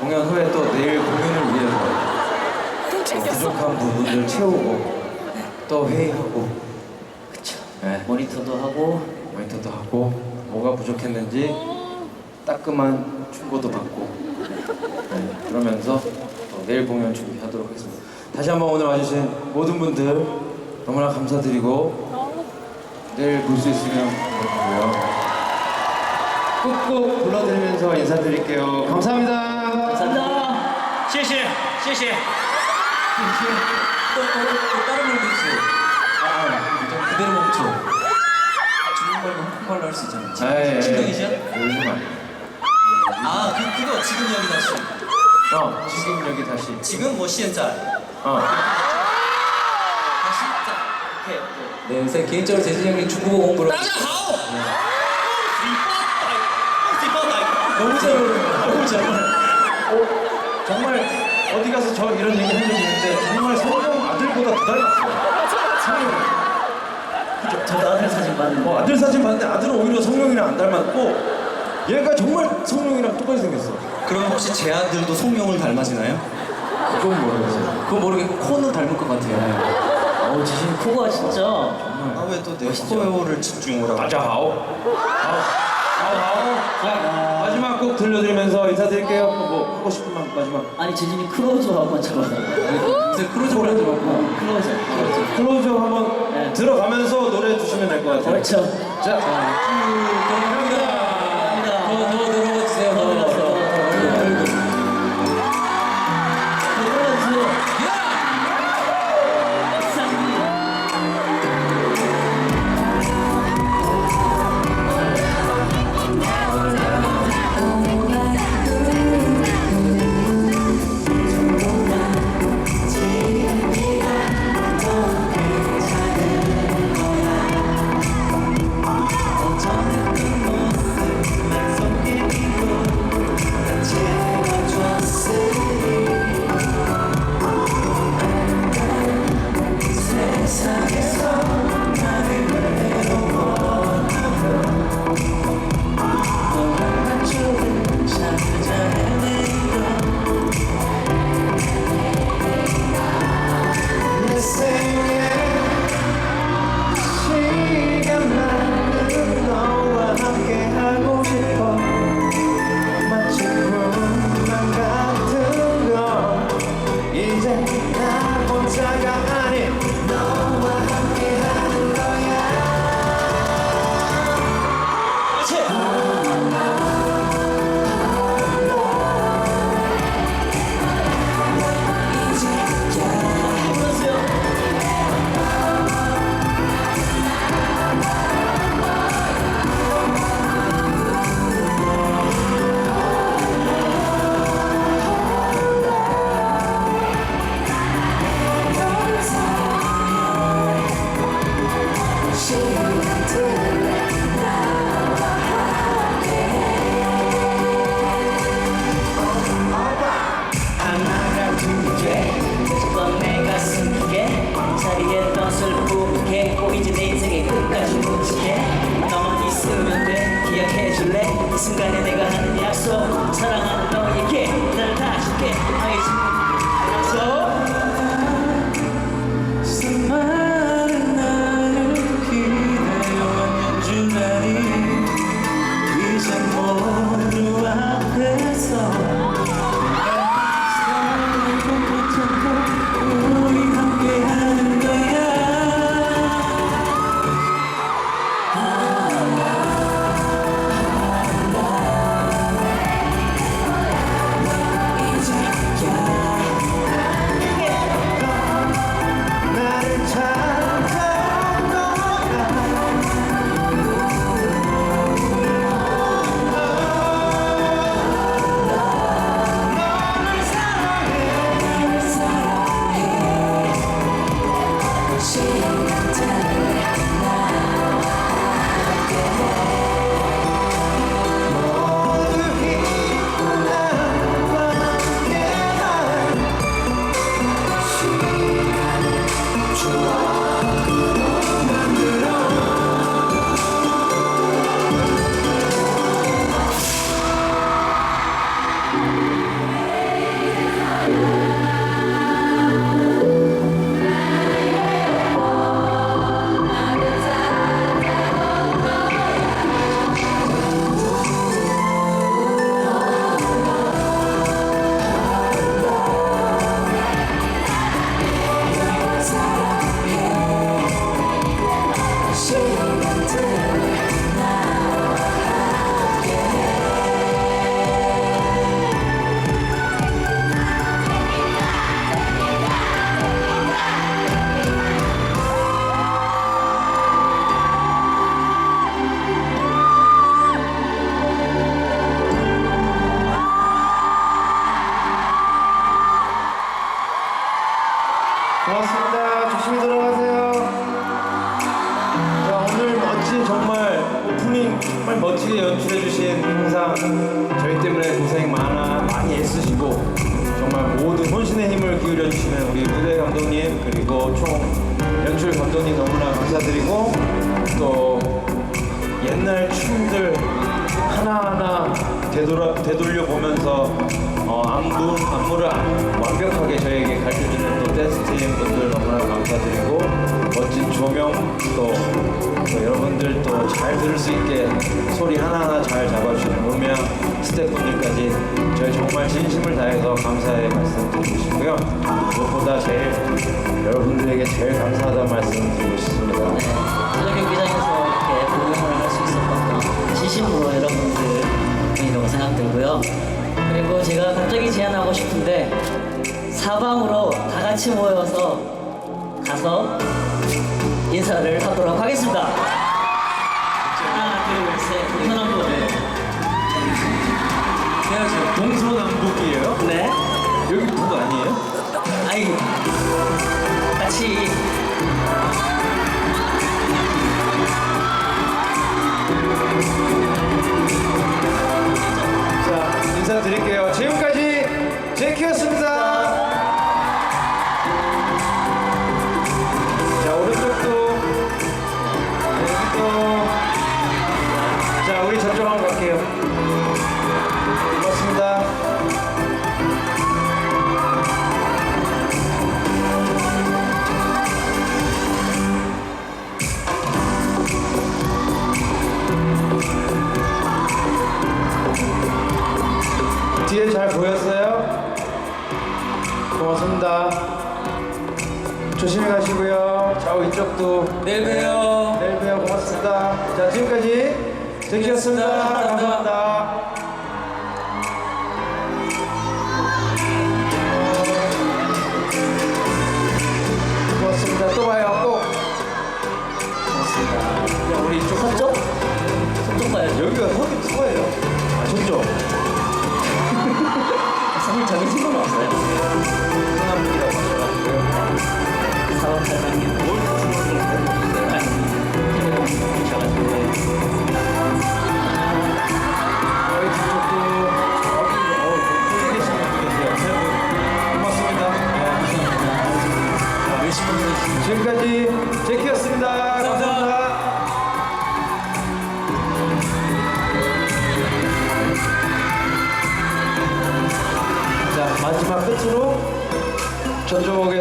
공연 후에 또 내일 공연을 위해서 어, 부족한 부분들 채우고 또 회의하고 그쵸. 네. 모니터도 하고 모니터도 하고 뭐가 부족했는지 따끔한 충고도 받고 네, 그러면서 또 내일 공연 준비하도록 하겠습니다. 다시 한번 오늘 와주신 모든 분들 너무나 감사드리고 내일 볼 수 있으면 좋겠고요. 꾹꾹 불러드리면서 인사드릴게요. 감사합니다. 감사합니다. 시시, 시시. 또 다른 또 다른 말도 있어요. 아, 아 일단 그대로 멈춰. 중국말로 한국말로 할 수 있잖아요. 에이, 에이. 아, 예, 예. 진동이죠? 요즘 말. 아, 그 그거 지금 여기 다시. 어, 지금 여기 다시. 지금 뭐 시엔자. 어. 아, 다시 자. 오케이. 오케이. 네, 요새 개인적으로 재진이 형이 중국어 공부를 다들 하오. 네. 어, 어, 너무 잘 어울려요. 너무 잘 어울려요. 어, 정말 어디 가서 저 이런 얘기 한 적이 있는데 정말 성령 아들보다 더 닮았어요. 성령. 저도 아들 사진 봤는데 어, 아들 사진 봤는데 아들은 오히려 성령이랑 안 닮았고 얘가 정말 성령이랑 똑같이 생겼어. 그럼 혹시 제 아들도 송룡을 닮아지나요? 그건 모르겠어요. 그거 모르겠고 코는 닮을 것 같아요. 어우 지금 코가 진짜 아 왜 또내 코에오를 집중을 하고 다자하오. 아오. 자, 마지막 곡 들려드리면서 인사드릴게요. 뭐 하고 싶은 말 마지막. 아니 재진이 잡아서 요새 크루즈를 하더라고. 어, 클로즈업. 클로즈 한번 네. 들어가면서 노래 주시면 될 것 같아요. 그렇죠 자, 감사합니다. 감독님 그리고 총 연출 감독님 너무나 감사드리고 또 옛날 춤들 하나하나 되돌아, 되돌려 보면서 어, 안무, 안무를 완벽하게 저에게 가르쳐주는 또 댄스 팀 분들 너무나 감사드리고 멋진 조명 또, 또 여러분들 또 잘 들을 수 있게 소리 하나하나 잘 잡아주시는 음향 스태프분들까지 저희 정말 진심을 다해서 감사의 말씀 드리고 싶고요. 무엇보다 제일 여러분들에게 제일 감사하다는 말씀 드리고 싶습니다. 네, 저녁 경기장에서 이렇게 공연을 할 수 있었던 건 진심으로 여러분들 덕분이라고 생각들고요. 그리고 제가 갑자기 제안하고 싶은데 사방으로 다 같이 모여서 가서 인사를 하도록 하겠습니다. 하나, 둘, 셋, 우리 현암부. 해야죠. 동서남북이에요? 네. 가시고요. 좌우 이쪽도 내일 봬요. 내일 봬요. 고맙습니다. 자 지금까지 제키였습니다. 감사합니다. 저쪽에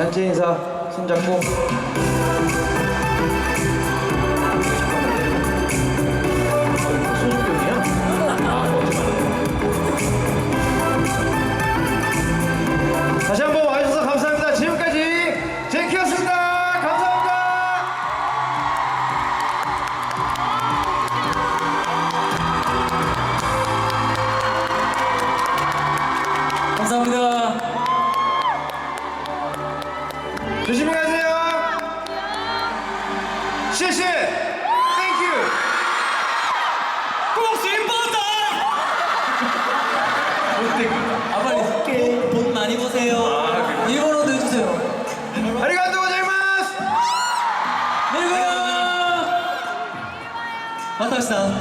단체 인사 손잡고 Pakistan